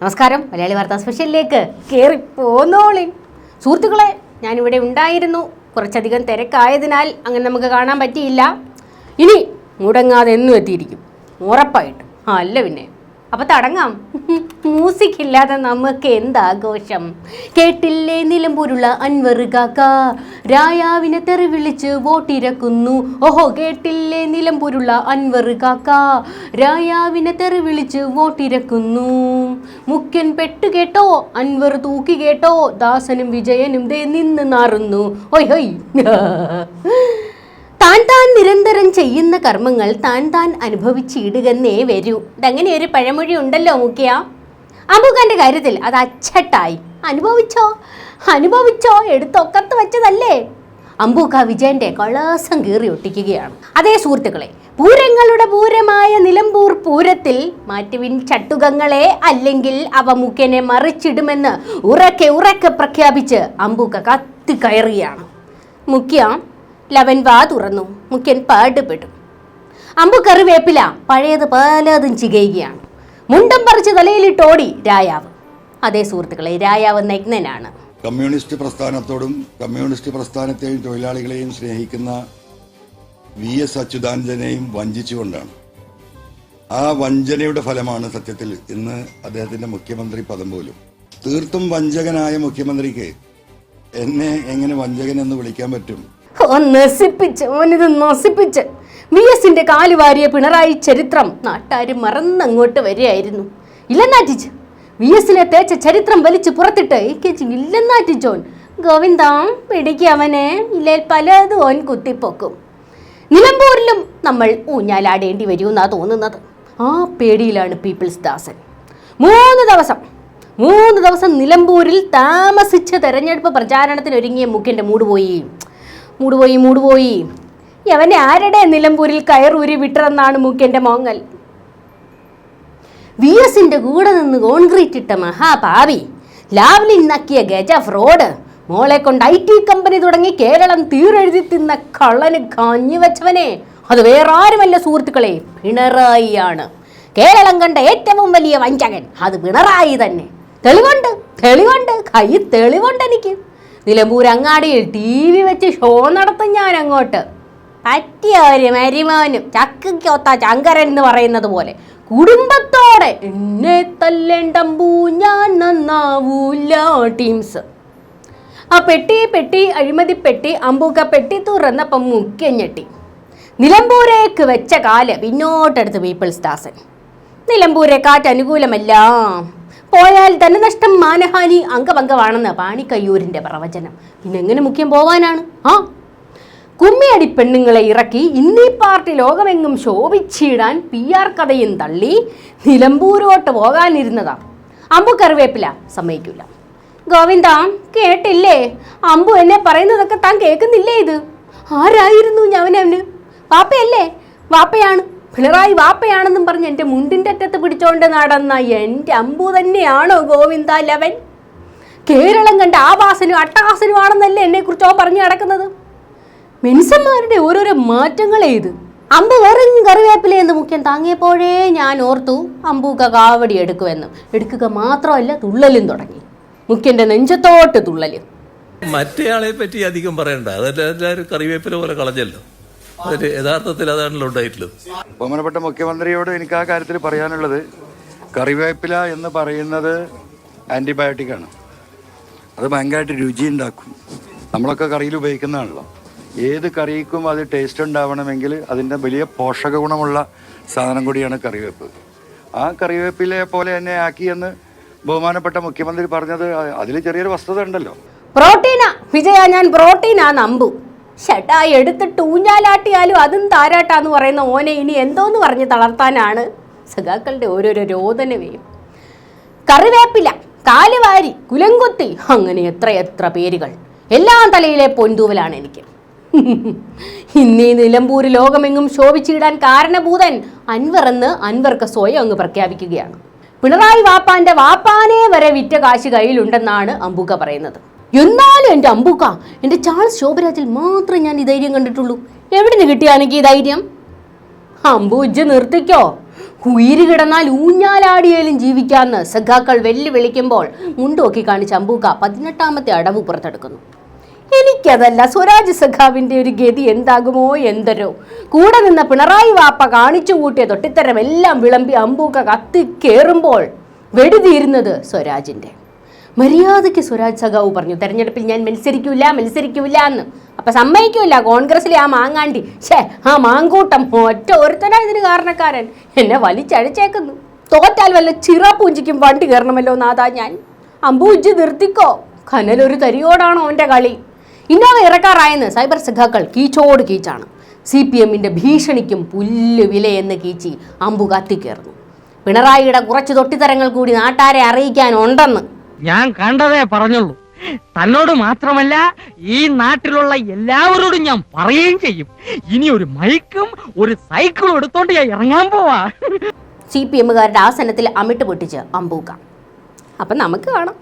നമസ്കാരം. മലയാളി വാർത്താ സ്പെഷ്യലിലേക്ക് കയറി പോന്നോളി സുഹൃത്തുക്കളെ ഞാനിവിടെ ഉണ്ടായിരുന്നു. കുറച്ചധികം തിരക്കായതിനാൽ അങ്ങനെ നമുക്ക് കാണാൻ പറ്റിയില്ല. ഇനി മുടങ്ങാതെ എന്നും എത്തിയിരിക്കും. ഉറപ്പായിട്ടും. ആ, അല്ല പിന്നെ. അപ്പൊ തടങ്ങാം. മ്യൂസിക് ഇല്ലാതെ നമുക്ക് എന്താഘോഷം? കേട്ടില്ലേ നിലമ്പൂരുള്ള അൻവർ കാക്ക? രായാവിനെ തെറി വിളിച്ച് വോട്ടിരക്കുന്നു. ഓഹോ കേട്ടില്ലേ നിലമ്പൂരുള്ള അൻവർ കാക്ക? രായാവിനെ തെറി വിളിച്ച് വോട്ടിരക്കുന്നു. മുഖ്യൻ പെട്ടു കേട്ടോ അൻവർ തൂക്കി കേട്ടോ ദാസനും വിജയനും ദേ നിന്ന് നാറുന്നു. ഒയ് ഹൊയ്. താൻ താൻ നിരന്തരം ചെയ്യുന്ന കർമ്മങ്ങൾ താൻ താൻ അനുഭവിച്ചിടുകന്നേ വരൂ. ഇതങ്ങനെ ഒരു പഴമൊഴി ഉണ്ടല്ലോ മുഖ്യ. അമുഖാന്റെ കാര്യത്തിൽ അത് അച്ചട്ടായി. അനുഭവിച്ചോ? അനുഭവിച്ചോ? എടുത്തൊക്കത്ത് വെച്ചതല്ലേ? അമ്പൂക്ക വിജയന്റെ കളാസം കീറി ഒട്ടിക്കുകയാണ്. അതേ സുഹൃത്തുക്കളെ പൂരങ്ങളുടെ പൂരമായ നിലമ്പൂർ പൂരത്തിൽ മാറ്റുവിൻ ചട്ടുകങ്ങളെ അല്ലെങ്കിൽ അവ മുഖ്യനെ മറിച്ചിടുമെന്ന് ഉറക്കെ ഉറക്കെ പ്രഖ്യാപിച്ച് അമ്പൂക്ക കത്തി കയറുകയാണ്. മുഖ്യ ലവൻ വാ തുറന്നു. മുഖ്യൻ പാടുപെട്ടു. അമ്പു വേപ്പില പഴയത് പലതും ചികയുകയാണ്. മുണ്ടം പറിച്ച് തലയിലിട്ടോടി രായാവ്. അതേ സുഹൃത്തുക്കളെ രായാവ് നഗ്നനാണ്. കമ്മ്യൂണിസ്റ്റ് പ്രസ്ഥാനത്തോടും കമ്മ്യൂണിസ്റ്റ് പ്രസ്ഥാനത്തെയും തൊഴിലാളികളെയും സ്നേഹിക്കുന്ന വി എസ് അച്യുതാനന്ദനെയും വഞ്ചിച്ചുകൊണ്ടാണ്. ആ വഞ്ചനയുടെ ഫലമാണ് സത്യത്തിൽ ഇന്ന് അദ്ദേഹത്തിന്റെ മുഖ്യമന്ത്രി പദം പോലും. തീർത്തും വഞ്ചകനായ മുഖ്യമന്ത്രിക്ക് എന്നെ എങ്ങനെ വഞ്ചകൻ എന്ന് വിളിക്കാൻ പറ്റും? ഓനിത് നസിപ്പിച്ച് വി എസിന്റെ കാലുവാരിയ പിണറായി ചരിത്രം നാട്ടാര് മറന്നങ്ങോട്ട് വരികയായിരുന്നു. ഇല്ലെന്നാറ്റിച്ച് വി എസിനെ തേച്ച ചരിത്രം വലിച്ചു പുറത്തിട്ട് ഈ ജോൺ. ഗോവിന്ദം അവനെ. ഇല്ലേൽ പലതും ഓൻ കുത്തിപ്പൊക്കും. നിലമ്പൂരിലും നമ്മൾ ഊഞ്ഞാലാടേണ്ടി വരുമെന്നാ തോന്നുന്നത്. ആ പേടിയിലാണ് പീപ്പിൾസ് ദാസൻ. മൂന്ന് ദിവസം മൂന്ന് ദിവസം നിലമ്പൂരിൽ താമസിച്ച് തെരഞ്ഞെടുപ്പ് പ്രചാരണത്തിനൊരുങ്ങിയ മുഖ്യന്റെ മൂട് പോയി. മൂട് പോയി അവനെ ആരുടെ നിലമ്പൂരിൽ കയറൂരി വിട്ടതെന്നാണ് മുഖ്യന്റെ മോങ്ങൽ. വി എസിന്റെ കൂടെ നിന്ന് കോൺക്രീറ്റ് ഇട്ട മഹാപാവി നക്കിയ ഗജ ഫ്രോഡ്. മോളെ കൊണ്ട് ഐ ടി കമ്പനി തുടങ്ങി കേരളം തീരെഴുതി തിന്ന കള്ളന് കാഞ്ഞു വെച്ചവനെ. അത് വേറെ ആരുമല്ല സുഹൃത്തുക്കളെ പിണറായിയാണ്. കേരളം കണ്ട ഏറ്റവും വലിയ വഞ്ചകൻ അത് പിണറായി തന്നെ. തെളിവുണ്ട് തെളിവുണ്ട് കൈ തെളിവുണ്ട് എനിക്ക്. നിലമ്പൂർ അങ്ങാടിയിൽ ടി വി വെച്ച് ഷോ നടത്തും ഞാൻ അങ്ങോട്ട് പറ്റിയ ഒരു മരിമോനും ചക്കൊത്ത ചങ്കരൻ എന്ന് പറയുന്നത് പോലെ. കുടുംബത്തോടെ എന്നെ തല്ലേണ്ടമ്പൂ ഞാൻ നന്നാവൂല ടീംസ്. ആ പെട്ടി പെട്ടി അഴിമതി പെട്ടി അമ്പൂക്ക പെട്ടി തുറന്നപ്പം മുക്കഞ്ഞെട്ടി ഞെട്ടി. നിലമ്പൂരേക്ക് വെച്ച കാൽ പിന്നോട്ടെടുത്ത് പീപ്പിൾസ് ദാസൻ. നിലമ്പൂരെ കാറ്റ് അനുകൂലമല്ല. പോയാൽ തന്നെ നഷ്ടം മാനഹാനി അംഗഭംഗമാണെന്ന് പാണിക്കയ്യൂരിന്റെ പ്രവചനം. പിന്നെ എങ്ങനെ മുഖ്യം പോവാനാണ് ആ കുമ്മിയടി പെണ്ണുങ്ങളെ ഇറക്കി ഇന്നീ പാർട്ടി ലോകമെങ്ങും ശോഭിച്ചിടാൻ പി ആർ കഥയും തള്ളി നിലമ്പൂരോട്ട് പോകാനിരുന്നതാ. അമ്പു കറിവേപ്പില സമ്മതിക്കില്ല ഗോവിന്ദ കേട്ടില്ലേ? അമ്പു എന്നെ പറയുന്നതൊക്കെ താൻ കേൾക്കുന്നില്ലേ ഇത്? ആരായിരുന്നു ഞാനവന് വാപ്പയല്ലേ? വാപ്പയാണ്. പിണറായി വാപ്പയാണെന്നും പറഞ്ഞ് എന്റെ മുണ്ടിന്റെ അറ്റത്ത് പിടിച്ചോണ്ട് നടന്ന എന്റെ അമ്പു തന്നെയാണോ ഗോവിന്ദ ലവൻ? കേരളം കണ്ട ആവാസനും അട്ടഹാസനുമാണെന്നല്ലേ എന്നെ കുറിച്ചോ പറഞ്ഞു നടക്കുന്നത്? മെൻസന്മാരുടെ ഓരോരോ മാറ്റങ്ങളെ ഇത്. അമ്പ് വെറും കറിവേപ്പില എന്ന് മുഖ്യം താങ്ങിയപ്പോഴേ ഞാൻ ഓർത്തു അമ്പൂക്ക കാവടി എടുക്കുമെന്ന്. എടുക്കുക മാത്രമല്ല തുള്ളലും തുടങ്ങി. മുഖ്യന്റെ നെഞ്ചത്തോട്ട് തുള്ളൽ. മറ്റേയാളെ പറ്റി അധികം പറയണ്ട. അതെല്ലാവരും എല്ലാവരും കറിവേപ്പില പോലെ കളഞ്ഞല്ലോ. അതിന് യഥാർത്ഥത്തിൽ അതാണല്ലോ ഉണ്ടായിട്ടുള്ളത്. ബഹുമാനപ്പെട്ട മുഖ്യമന്ത്രിയോട് എനിക്ക് ആ കാര്യത്തിൽ പറയാനുള്ളത് കറിവേപ്പില എന്ന് പറയുന്നത് ആന്റിബയോട്ടിക് ആണ്. അത് ഭയങ്കരമായിട്ട് രുചി ഉണ്ടാക്കും. നമ്മളൊക്കെ കറിയിൽ ഉപയോഗിക്കുന്നതാണല്ലോ. ഏത് കറിക്കും അത് ടേസ്റ്റ് ഉണ്ടാവണമെങ്കിൽ അതിന്റെ വലിയ പോഷക ഗുണമുള്ള സാധനം കൂടിയാണ് കറിവേപ്പ്. ആ കറിവേപ്പിലെ പോലെ തന്നെ ആക്കിയെന്ന് ബഹുമാനപ്പെട്ട മുഖ്യമന്ത്രി പറഞ്ഞത് അതിൽ ചെറിയൊരു വസ്തുത ഉണ്ടല്ലോ. പ്രോട്ടീനാ. വിജയ ഞാൻ പ്രോട്ടീനാ നമ്പു. ചേട്ടാ എടുത്തിട്ട് ഊഞ്ഞാലാട്ടിയാലും അതും താരാട്ടാന്ന് പറയുന്ന ഓനെ ഇനി എന്തോന്ന് പറഞ്ഞ് തളർത്താനാണ്? സഖാക്കളുടെ ഓരോരോ രോദനവയും കറിവേപ്പില കാലുവാരി കുലങ്കുത്തി അങ്ങനെ എത്ര എത്ര പേരുകൾ. എല്ലാം തലയിലെ പൊന്തൂവലാണ് എനിക്ക്. ഇന്നീ നിലമ്പൂര് ലോകമെങ്ങും ശോഭിച്ചിടാൻ കാരണഭൂതൻ അൻവർ എന്ന് അൻവർക്ക് സ്വയം അങ്ങ് പ്രഖ്യാപിക്കുകയാണ്. പിണറായി വാപ്പാന്റെ വാപ്പാനെ വരെ വിറ്റ കാശ് കയ്യിലുണ്ടെന്നാണ് അമ്പൂക്ക പറയുന്നത്. എന്നാലും എന്റെ അമ്പൂക്ക എന്റെ ചാൾസ് ശോഭരാജിൽ മാത്രം ഞാൻ ഈ ധൈര്യം കണ്ടിട്ടുള്ളൂ. എവിടെ നിന്ന് കിട്ടിയാണെങ്കിൽ ഈ ധൈര്യം? അമ്പൂജ് നിർത്തിക്കോ. ഉയിര് കിടന്നാൽ ഊഞ്ഞാലാടിയാലും ജീവിക്കാന്ന് സഖാക്കൾ വെല്ലുവിളിക്കുമ്പോൾ മുണ്ടോക്കി കാണിച്ച അമ്പൂക്ക പതിനെട്ടാമത്തെ അടവ് പുറത്തെടുക്കുന്നു. എനിക്കതല്ല. സ്വരാജ് സഖാവിന്റെ ഒരു ഗതി എന്താകുമോ എന്തരോ. കൂടെ നിന്ന പിണറായി വാപ്പ കാണിച്ചു കൂട്ടിയ തൊട്ടിത്തരം എല്ലാം വിളമ്പി അമ്പൂക്ക കത്തി കയറുമ്പോൾ വെടിതീരുന്നത് സ്വരാജിന്റെ. മര്യാദയ്ക്ക് സ്വരാജ് സഖാവ് പറഞ്ഞു തെരഞ്ഞെടുപ്പിൽ ഞാൻ മത്സരിക്കൂല മത്സരിക്കൂല എന്ന്. അപ്പൊ സമ്മതിക്കൂല. കോൺഗ്രസിലെ ആ മാങ്ങാണ്ടി ഷേ ആ മാങ്കൂട്ടം ഒറ്റ ഒരുത്തനാ ഇതിന് കാരണക്കാരൻ. എന്നെ വലിച്ചഴിച്ചേക്കുന്നു. തോറ്റാൽ വല്ല ചിറാപ്പൂഞ്ചിക്കും വണ്ടി കയറണമല്ലോ നാഥാ ഞാൻ. അമ്പൂജ്ജി നിർത്തിക്കോ. കനലൊരു തരിയോടാണോ അവന്റെ കളി? ഇന്നോവ ഇറക്കാറായെന്ന് സൈബർ സഖാക്കൾ കീച്ചോട് കീച്ചാണ്. സി പി എമ്മിന്റെ ഭീഷണിക്കും പുല്ല് വിലയെന്ന് കീച്ചി അമ്പു കത്തിക്കേർന്നു പിണറായിയുടെ കുറച്ച് തൊട്ടിത്തരങ്ങൾ കൂടി നാട്ടാരെ അറിയിക്കാൻ ഉണ്ടെന്ന് ഞാൻ കണ്ടതേ പറഞ്ഞുള്ളൂ. തന്നോട് മാത്രമല്ല ഈ നാട്ടിലുള്ള എല്ലാവരോടും ഞാൻ പറയുകയും ചെയ്യും. ഇനി ഒരു മൈക്കും ഒരു സൈക്കിളും എടുത്തോണ്ട് ഞാൻ ഇറങ്ങാൻ പോവാ. സി പി എമ്മുകാരുടെ ആസനത്തിൽ അമിട്ട് പൊട്ടിച്ച് അമ്പൂക്ക. അപ്പം നമുക്ക് കാണാം.